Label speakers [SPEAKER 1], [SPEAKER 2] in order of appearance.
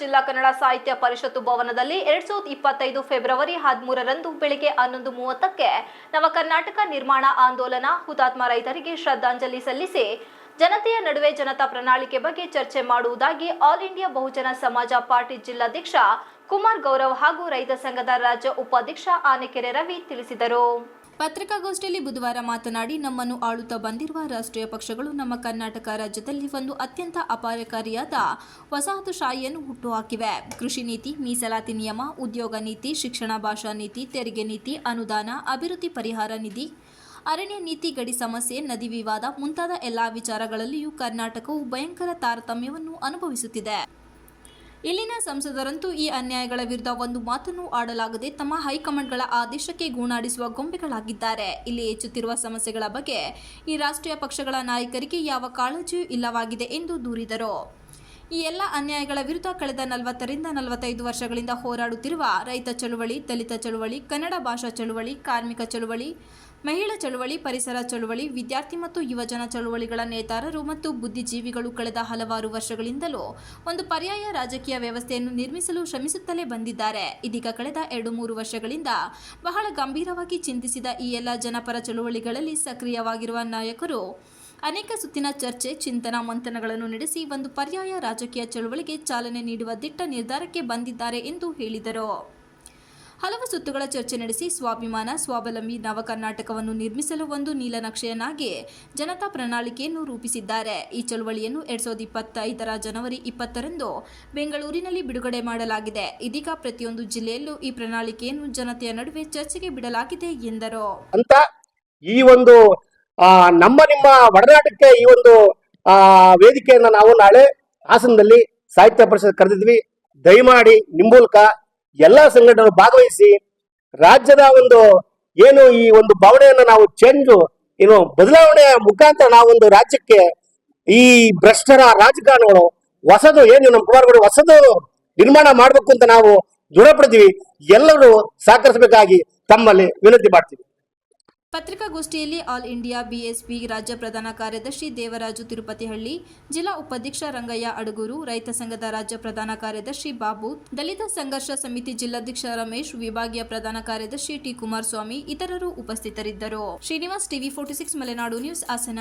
[SPEAKER 1] ಜಿಲ್ಲಾ ಕನ್ನಡ ಸಾಹಿತ್ಯ ಪರಿಷತ್ತು ಭವನದಲ್ಲಿ ಎರಡ್ ಸಾವಿರದ ಇಪ್ಪತ್ತೈದು ಫೆಬ್ರವರಿ ಹದಿಮೂರರಂದು ಬೆಳಿಗ್ಗೆ ಹನ್ನೊಂದು ಮೂವತ್ತಕ್ಕೆ ನವ ಕರ್ನಾಟಕ ನಿರ್ಮಾಣ ಆಂದೋಲನ, ಹುತಾತ್ಮ ರೈತರಿಗೆ ಶ್ರದ್ಧಾಂಜಲಿ ಸಲ್ಲಿಸಿ ಜನತೆಯ ನಡುವೆ ಜನತಾ ಪ್ರಣಾಳಿಕೆ ಬಗ್ಗೆ ಚರ್ಚೆ ಮಾಡುವುದಾಗಿ ಆಲ್ ಇಂಡಿಯಾ ಬಹುಜನ ಸಮಾಜ ಪಾರ್ಟಿ ಜಿಲ್ಲಾಧ್ಯಕ್ಷ ಕುಮಾರ್ ಗೌರವ್ ಹಾಗೂ ರೈತ ಸಂಘದ ರಾಜ್ಯ ಉಪಾಧ್ಯಕ್ಷ ಆನೆಕೆರೆ ರವಿ ತಿಳಿಸಿದರು. ಪತ್ರಿಕಾಗೋಷ್ಠಿಯಲ್ಲಿ ಬುಧವಾರ ಮಾತನಾಡಿ, ನಮ್ಮನ್ನು ಆಳುತ್ತಾ ಬಂದಿರುವ ರಾಷ್ಟ್ರೀಯ ಪಕ್ಷಗಳು ನಮ್ಮ ಕರ್ನಾಟಕ ರಾಜ್ಯದಲ್ಲಿ ಒಂದು ಅತ್ಯಂತ ಅಪಾಯಕಾರಿಯಾದ ವಸಾಹತುಶಾಹಿಯನ್ನು ಹುಟ್ಟುಹಾಕಿವೆ. ಕೃಷಿ ನೀತಿ, ಮೀಸಲಾತಿ ನಿಯಮ, ಉದ್ಯೋಗ ನೀತಿ, ಶಿಕ್ಷಣ, ಭಾಷಾ ನೀತಿ, ತೆರಿಗೆ ನೀತಿ, ಅನುದಾನ, ಅಭಿವೃದ್ಧಿ ಪರಿಹಾರ ನಿಧಿ, ಅರಣ್ಯ ನೀತಿ, ಗಡಿ ಸಮಸ್ಯೆ, ನದಿ ವಿವಾದ ಮುಂತಾದ ಎಲ್ಲಾ ವಿಚಾರಗಳಲ್ಲಿಯೂ ಕರ್ನಾಟಕವು ಭಯಂಕರ ತಾರತಮ್ಯವನ್ನು ಅನುಭವಿಸುತ್ತಿದೆ. ಇಲ್ಲಿನ ಸಂಸದರಂತೂ ಈ ಅನ್ಯಾಯಗಳ ವಿರುದ್ಧ ಒಂದು ಮಾತನ್ನು ಆಡಲಾಗದೆ ತಮ್ಮ ಹೈಕಮಾಂಡ್ಗಳ ಆದೇಶಕ್ಕೆ ಗೂಣಾಡಿಸುವ ಗೊಂಬೆಗಳಾಗಿದ್ದಾರೆ. ಇಲ್ಲಿ ಹೆಚ್ಚುತ್ತಿರುವ ಸಮಸ್ಯೆಗಳ ಬಗ್ಗೆ ಈ ರಾಷ್ಟ್ರೀಯ ಪಕ್ಷಗಳ ನಾಯಕರಿಗೆ ಯಾವ ಕಾಳಜಿಯೂ ಇಲ್ಲವಾಗಿದೆ ಎಂದು ದೂರಿದರು. ಈ ಎಲ್ಲ ಅನ್ಯಾಯಗಳ ವಿರುದ್ಧ ಕಳೆದ ನಲವತ್ತರಿಂದ ನಲವತ್ತೈದು ವರ್ಷಗಳಿಂದ ಹೋರಾಡುತ್ತಿರುವ ರೈತ ಚಳುವಳಿ, ದಲಿತ ಚಳುವಳಿ, ಕನ್ನಡ ಭಾಷಾ ಚಳುವಳಿ, ಕಾರ್ಮಿಕ ಚಳುವಳಿ, ಮಹಿಳಾ ಚಳುವಳಿ, ಪರಿಸರ ಚಳುವಳಿ, ವಿದ್ಯಾರ್ಥಿ ಮತ್ತು ಯುವಜನ ಚಳುವಳಿಗಳ ನೇತಾರರು ಮತ್ತು ಬುದ್ಧಿಜೀವಿಗಳು ಕಳೆದ ಹಲವಾರು ವರ್ಷಗಳಿಂದಲೂ ಒಂದು ಪರ್ಯಾಯ ರಾಜಕೀಯ ವ್ಯವಸ್ಥೆಯನ್ನು ನಿರ್ಮಿಸಲು ಶ್ರಮಿಸುತ್ತಲೇ ಬಂದಿದ್ದಾರೆ. ಇದೀಗ ಕಳೆದ ಎರಡು ಮೂರು ವರ್ಷಗಳಿಂದ ಬಹಳ ಗಂಭೀರವಾಗಿ ಚಿಂತಿಸಿದ ಈ ಎಲ್ಲ ಜನಪರ ಚಳುವಳಿಗಳಲ್ಲಿ ಸಕ್ರಿಯವಾಗಿರುವ ನಾಯಕರು ಅನೇಕ ಸುತ್ತಿನ ಚರ್ಚೆ, ಚಿಂತನ ಮಂಥನಗಳನ್ನು ನಡೆಸಿ ಒಂದು ಪರ್ಯಾಯ ರಾಜಕೀಯ ಚಳುವಳಿಗೆ ಚಾಲನೆ ನೀಡುವ ದಿಟ್ಟ ನಿರ್ಧಾರಕ್ಕೆ ಬಂದಿದ್ದಾರೆ ಎಂದು ಹೇಳಿದರು. ಹಲವು ಸುತ್ತುಗಳ ಚರ್ಚೆ ನಡೆಸಿ ಸ್ವಾಭಿಮಾನ, ಸ್ವಾವಲಂಬಿ ನವ ಕರ್ನಾಟಕವನ್ನು ನಿರ್ಮಿಸಲು ಒಂದು ನೀಲನಕ್ಷೆಯನ್ನಾಗಿ ಜನತಾ ಪ್ರಣಾಳಿಕೆಯನ್ನು ರೂಪಿಸಿದ್ದಾರೆ. ಈ ಚಳುವಳಿಯನ್ನು ಎರಡ್ ಸಾವಿರದ ಇಪ್ಪತ್ತೈದರ ಜನವರಿ ಇಪ್ಪತ್ತರಂದು ಬೆಂಗಳೂರಿನಲ್ಲಿ ಬಿಡುಗಡೆ ಮಾಡಲಾಗಿದೆ. ಇದೀಗ ಪ್ರತಿಯೊಂದು ಜಿಲ್ಲೆಯಲ್ಲೂ ಈ ಪ್ರಣಾಳಿಕೆಯನ್ನು ಜನತೆಯ ನಡುವೆ ಚರ್ಚೆಗೆ ಬಿಡಲಾಗಿದೆ ಎಂದರು.
[SPEAKER 2] ಈ ಒಂದು ಆ, ನಮ್ಮ ನಿಮ್ಮ ಒಡನಾಟಕ್ಕೆ ಈ ಒಂದು ಆ ವೇದಿಕೆಯನ್ನ ನಾವು ನಾಳೆ ಹಾಸನದಲ್ಲಿ ಸಾಹಿತ್ಯ ಪರಿಷತ್ ಕರೆದಿದ್ವಿ. ದಯಮಾಡಿ ನಿಂಬೂಲ್ಕ ಮೂಲಕ ಎಲ್ಲಾ ಸಂಘಟನೆಗಳು ಭಾಗವಹಿಸಿ ರಾಜ್ಯದ ಒಂದು ಏನು ಈ ಒಂದು ಭಾವನೆಯನ್ನ ನಾವು ಚೇಂಜ್ ಏನು ಬದಲಾವಣೆಯ ಮುಖಾಂತರ ನಾವೊಂದು ರಾಜ್ಯಕ್ಕೆ ಈ ಭ್ರಷ್ಟರ ರಾಜಕಾರಣಗಳು ಹೊಸದು ಏನು ನಮ್ಮ ಕುಮಾರಗೌಡ ಹೊಸದು ನಿರ್ಮಾಣ ಮಾಡಬೇಕು ಅಂತ ನಾವು ದೃಢಪಡ್ತೀವಿ. ಎಲ್ಲರೂ ಸಹಕರಿಸಬೇಕಾಗಿ ತಮ್ಮಲ್ಲಿ ವಿನಂತಿ ಮಾಡ್ತೀವಿ.
[SPEAKER 1] ಪತ್ರಿಕಾಗೋಷ್ಠಿಯಲ್ಲಿ ಆಲ್ ಇಂಡಿಯಾ ಬಿಎಸ್ಪಿ ರಾಜ್ಯ ಪ್ರಧಾನ ಕಾರ್ಯದರ್ಶಿ ದೇವರಾಜು ತಿರುಪತಿಹಳ್ಳಿ, ಜಿಲ್ಲಾ ಉಪಾಧ್ಯಕ್ಷ ರಂಗಯ್ಯ ಅಡಗೂರು, ರೈತ ಸಂಘದ ರಾಜ್ಯ ಪ್ರಧಾನ ಕಾರ್ಯದರ್ಶಿ ಬಾಬು, ದಲಿತ ಸಂಘರ್ಷ ಸಮಿತಿ ಜಿಲ್ಲಾಧ್ಯಕ್ಷ ರಮೇಶ್, ವಿಭಾಗೀಯ ಪ್ರಧಾನ ಕಾರ್ಯದರ್ಶಿ ಟಿ ಕುಮಾರಸ್ವಾಮಿ ಇತರರು ಉಪಸ್ಥಿತರಿದ್ದರು. Srinivas TV forty six Malenadu news Hassan.